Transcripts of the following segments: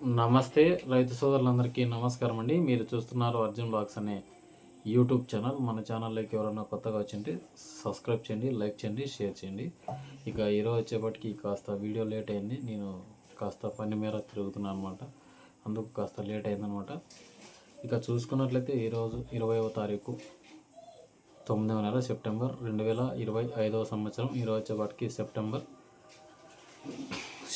నమస్తే రైతు సోదరులందరికీ నమస్కారం అండి మీరు చూస్తున్నారు అర్జున్ బ్లాగ్స్ అనే యూట్యూబ్ ఛానల్. మన ఛానల్లోకి ఎవరైనా కొత్తగా వచ్చింటే సబ్స్క్రైబ్ చేయండి లైక్ చేయండి షేర్ చేయండి. ఇక ఈరోజు వచ్చేపటికి కాస్త వీడియో లేట్ అయింది. నేను కాస్త పని మేర తిరుగుతున్నాను అనమాట అందుకు కాస్త లేట్ అయిందనమాట ఇక చూసుకున్నట్లయితే ఈరోజు ఇరవైవ తారీఖు తొమ్మిదవ నెల సెప్టెంబర్ రెండు వేల ఇరవై ఐదవ సంవత్సరం. ఈరోజు వచ్చేపాటికి సెప్టెంబర్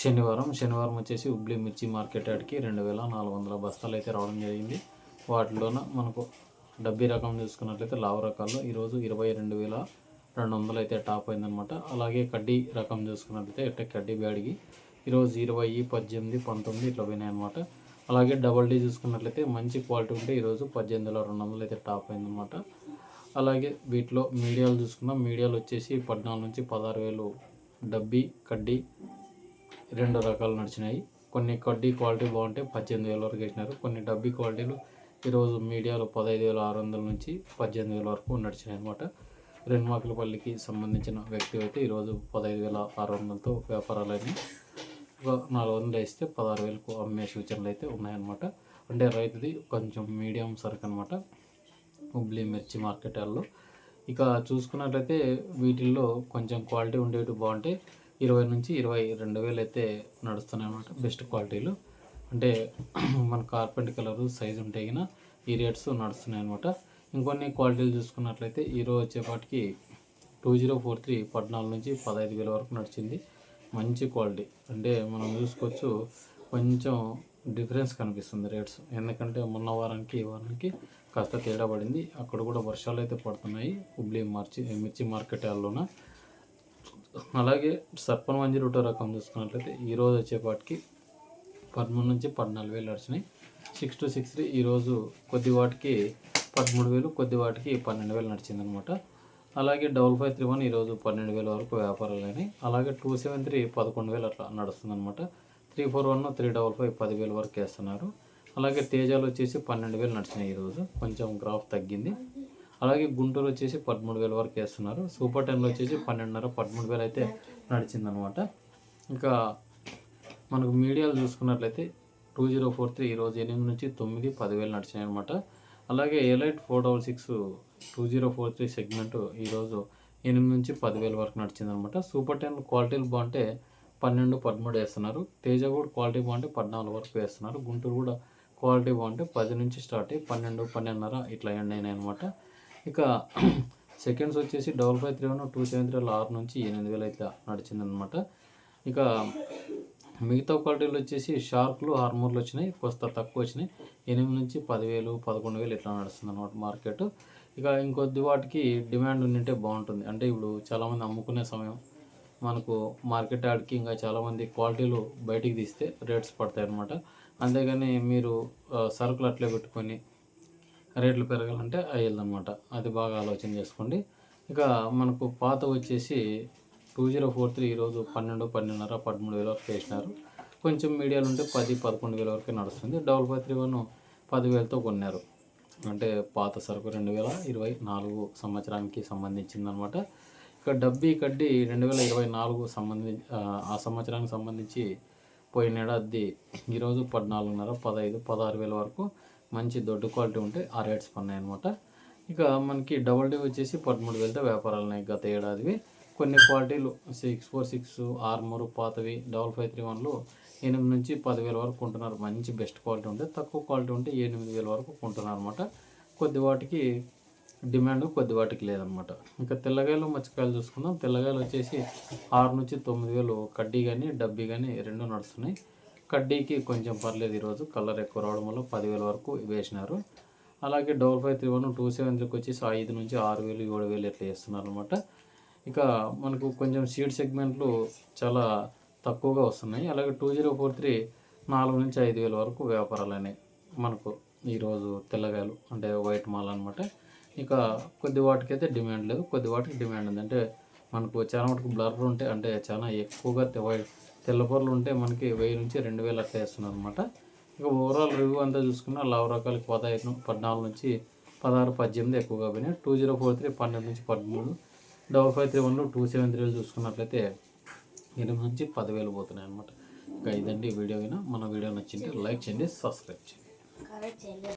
శనివారం శనివారం వచ్చేసి హుబ్లీ మిర్చి మార్కెట్ యార్డ్కి రెండు వేల నాలుగు వందల బస్తాలు అయితే రావడం జరిగింది. వాటిలోన మనకు డబ్బీ రకం చూసుకున్నట్లయితే లావు రకాల్లో ఈరోజు ఇరవై రెండు వేల రెండు వందలు అయితే టాప్ అయిందనమాట. అలాగే కడ్డీ రకం చూసుకున్నట్లయితే ఇట్ట కడ్డీ బ్యాడ్కి ఈరోజు ఇరవై పద్దెనిమిది పంతొమ్మిది ఇట్లా పోయినాయి అనమాట అలాగే డబల్ డీ చూసుకున్నట్లయితే మంచి క్వాలిటీ ఉంటే ఈరోజు పద్దెనిమిది వేల రెండు వందలు అయితే టాప్ అయిందనమాట. అలాగే వీటిలో మీడియాలు చూసుకున్నాం మీడియాలు వచ్చేసి పద్నాలుగు నుంచి పదహారు వేలు డబ్బీ కడ్డీ రెండు రకాలు నడిచినాయి. కొన్ని కడ్డీ క్వాలిటీ బాగుంటే పద్దెనిమిది వేల వరకు వేసినారు. కొన్ని డబ్బీ క్వాలిటీలు ఈరోజు మీడియాలో పదహైదు వేల ఆరు వందల నుంచి పద్దెనిమిది వేల వరకు నడిచినాయి అనమాట రెన్మాకులపల్లికి సంబంధించిన వ్యక్తి అయితే ఈరోజు పదహైదు వేల ఆరు వందలతో వ్యాపారాలని ఒక నాలుగు వందలు వేస్తే పదహారు వేలకు అమ్మే సూచనలు అయితే ఉన్నాయన్నమాట. అంటే రైతుది కొంచెం మీడియం సరుకు అనమాట హుబ్లీ మిర్చి మార్కెట్ ఇక చూసుకున్నట్లయితే వీటిల్లో కొంచెం క్వాలిటీ ఉండేవి బాగుంటాయి ఇరవై నుంచి ఇరవై రెండు వేలు అయితే నడుస్తున్నాయి అన్నమాట బెస్ట్ క్వాలిటీలు అంటే మన కార్పెంట్ కలర్ సైజు ఉంటే కన్నా ఈ రేట్స్ నడుస్తున్నాయి అనమాట ఇంకొన్ని క్వాలిటీలు చూసుకున్నట్లయితే ఈరోజు వచ్చేపాటికి టూ జీరో ఫోర్ త్రీ పద్నాలుగు నుంచి పదహైదు వేల వరకు నడిచింది. మంచి క్వాలిటీ అంటే మనం చూసుకోవచ్చు కొంచెం డిఫరెన్స్ కనిపిస్తుంది రేట్స్. ఎందుకంటే మొన్న వారానికి ఈ వారానికి కాస్త తేడా పడింది. అక్కడ కూడా వర్షాలు అయితే పడుతున్నాయి. హుబ్లీ మార్చి మిర్చి మార్కెట్ యార్డ్లోన అలాగే సర్పన్ మంజి రూటో రకం చూసుకున్నట్లయితే ఈరోజు వచ్చేపాటికి పదమూడు నుంచి పద్నాలుగు వేలు నడిచినాయి. సిక్స్ టు సిక్స్ త్రీ ఈరోజు కొద్ది వాటికి పదమూడు వేలు కొద్ది వాటికి పన్నెండు వేలు నడిచిందనమాట. అలాగే డబల్ ఫైవ్ త్రీ వన్ ఈరోజు పన్నెండు వేల వరకు వ్యాపారాలు అయినాయి. అలాగే టూ సెవెన్ త్రీ పదకొండు వేలు అట్లా నడుస్తుందన్నమాట three four one three double five పదివేల వరకు వేస్తున్నారు. అలాగే తేజాలు వచ్చేసి పన్నెండు వేలు నడిచినాయి ఈరోజు కొంచెం గ్రాఫ్ తగ్గింది. అలాగే గుంటూరు వచ్చేసి పదమూడు వేల వరకు వేస్తున్నారు. సూపర్ టెన్లో వచ్చేసి పన్నెండున్నర పదమూడు వేలు అయితే నడిచిందనమాట. ఇంకా మనకు మీడియాలు చూసుకున్నట్లయితే టూ జీరో ఫోర్ త్రీ ఈరోజు ఎనిమిది నుంచి తొమ్మిది పదివేలు నడిచినాయి అనమాట అలాగే elite four double six two zero four three segment ఈరోజు ఎనిమిది నుంచి పదివేల వరకు నడిచిందనమాట. సూపర్ టెన్ క్వాలిటీలు బాగుంటే పన్నెండు పదమూడు వేస్తున్నారు. తేజ కూడా క్వాలిటీ బాగుంటే పద్నాలుగు వరకు వేస్తున్నారు. గుంటూరు కూడా క్వాలిటీ బాగుంటే పది నుంచి స్టార్ట్ అయ్యి పన్నెండు పన్నెండున్నర ఇట్లా ఎండ్ అయినాయి అనమాట ఇక సెకండ్స్ వచ్చేసి double five three one two seven three ఆరు నుంచి ఎనిమిది వేలు అయితే నడిచిందనమాట. ఇక మిగతా క్వాలిటీలు వచ్చేసి షార్క్లు హార్మోర్లు వచ్చినాయి కొస్త తక్కువ వచ్చినాయి. ఎనిమిది నుంచి పదివేలు పదకొండు వేలు ఇట్లా నడుస్తుంది అనమాట మార్కెట్. ఇక ఇంకొద్ది వాటికి డిమాండ్ ఉండింటే బాగుంటుంది. అంటే ఇప్పుడు చాలామంది అమ్ముకునే సమయం మనకు మార్కెట్ యాడ్కి ఇంకా చాలామంది క్వాలిటీలు బయటికి తీస్తే రేట్స్ పడతాయి అనమాట అంతేగాని మీరు సరుకులు అట్లే పెట్టుకొని రేట్లు పెరగాలంటే అయ్యేదన్నమాట. అది బాగా ఆలోచన చేసుకోండి. ఇక మనకు పాత వచ్చేసి టూ జీరో ఫోర్ త్రీ ఈరోజు పన్నెండు పన్నెండున్నర పదమూడు వేల వరకు వేసినారు. కొంచెం మీడియాలు ఉంటే పది పదకొండు వేల వరకే నడుస్తుంది. డబుల్ ఫైవ్ త్రీ వన్ పదివేలతో కొన్నారు. అంటే పాత సరుకు రెండు వేల ఇరవై నాలుగు సంవత్సరానికి సంబంధించిందనమాట ఇక డబ్బీ కడ్డి రెండు వేల ఇరవై నాలుగు సంబంధించి ఆ సంవత్సరానికి సంబంధించి పోయిన ఏడాది ఈరోజు పద్నాలుగున్నర పదహైదు పదహారు వేల వరకు మంచి దొడ్డు క్వాలిటీ ఉంటే ఆ రేట్స్ పన్నాయి అనమాట ఇక మనకి డబల్ డే వచ్చేసి పదమూడు వేలతో వ్యాపారాలు ఉన్నాయి గత ఏడాదివి. కొన్ని క్వాలిటీలు సిక్స్ ఫోర్ సిక్స్ ఆర్మూరు పాతవి డబల్ ఫైవ్ త్రీ వన్లు ఎనిమిది నుంచి పదివేల వరకు కొంటున్నారు. మంచి బెస్ట్ క్వాలిటీ ఉంటే తక్కువ క్వాలిటీ ఉంటే ఎనిమిది వేల వరకు కొంటున్నారు అనమాట కొద్ది వాటికి డిమాండ్ కొద్ది వాటికి లేదనమాట ఇంకా తెల్లగాయలు మచ్చకాయలు చూసుకుందాం. తెల్లగాయలు వచ్చేసి ఆరు నుంచి తొమ్మిది వేలు కడ్డీ కానీ డబ్బీ కానీ రెండు నడుస్తున్నాయి. కడ్డీకి కొంచెం పర్లేదు ఈరోజు. కలర్ ఎక్కువ రావడం వల్ల పదివేల వరకు వేసినారు. అలాగే double five three one two seven త్రీకి వచ్చేసి ఐదు నుంచి ఆరు వేలు ఏడు వేలు ఇట్లా వేస్తున్నారు అనమాట ఇక మనకు కొంచెం సీడ్ సెగ్మెంట్లు చాలా తక్కువగా వస్తున్నాయి. అలాగే టూ జీరో ఫోర్ త్రీ నాలుగు నుంచి ఐదు వేల వరకు వ్యాపారాలు అనేవి మనకు ఈరోజు తెల్లగాయలు అంటే వైట్ మాల్ అనమాట ఇక కొద్ది వాటికైతే డిమాండ్ లేదు. కొద్ది వాటికి డిమాండ్ ఉంది. అంటే మనకు చాలా మటుకు బ్లర్ ఉంటే అంటే చాలా ఎక్కువగా వైట్ తెల్లపొరలు ఉంటే మనకి వెయ్యి నుంచి రెండు వేలు అట్లా వేస్తున్నారు అనమాట ఇక ఓవరాల్ రివ్యూ అంతా చూసుకున్న లావు రకాలకి పదహైదు పద్నాలుగు నుంచి పదహారు పద్దెనిమిది ఎక్కువగా పోయినాయి. టూ జీరో ఫోర్ త్రీ పన్నెండు నుంచి పదమూడు. డబల్ ఫైవ్ త్రీ వన్లో టూ సెవెన్ త్రీలు చూసుకున్నట్లయితే ఎనిమిది నుంచి పదివేలు పోతున్నాయి అనమాట ఇక ఇదండి వీడియో అయినా. మన వీడియో నచ్చింది లైక్ చేయండి సబ్స్క్రైబ్ చేయండి.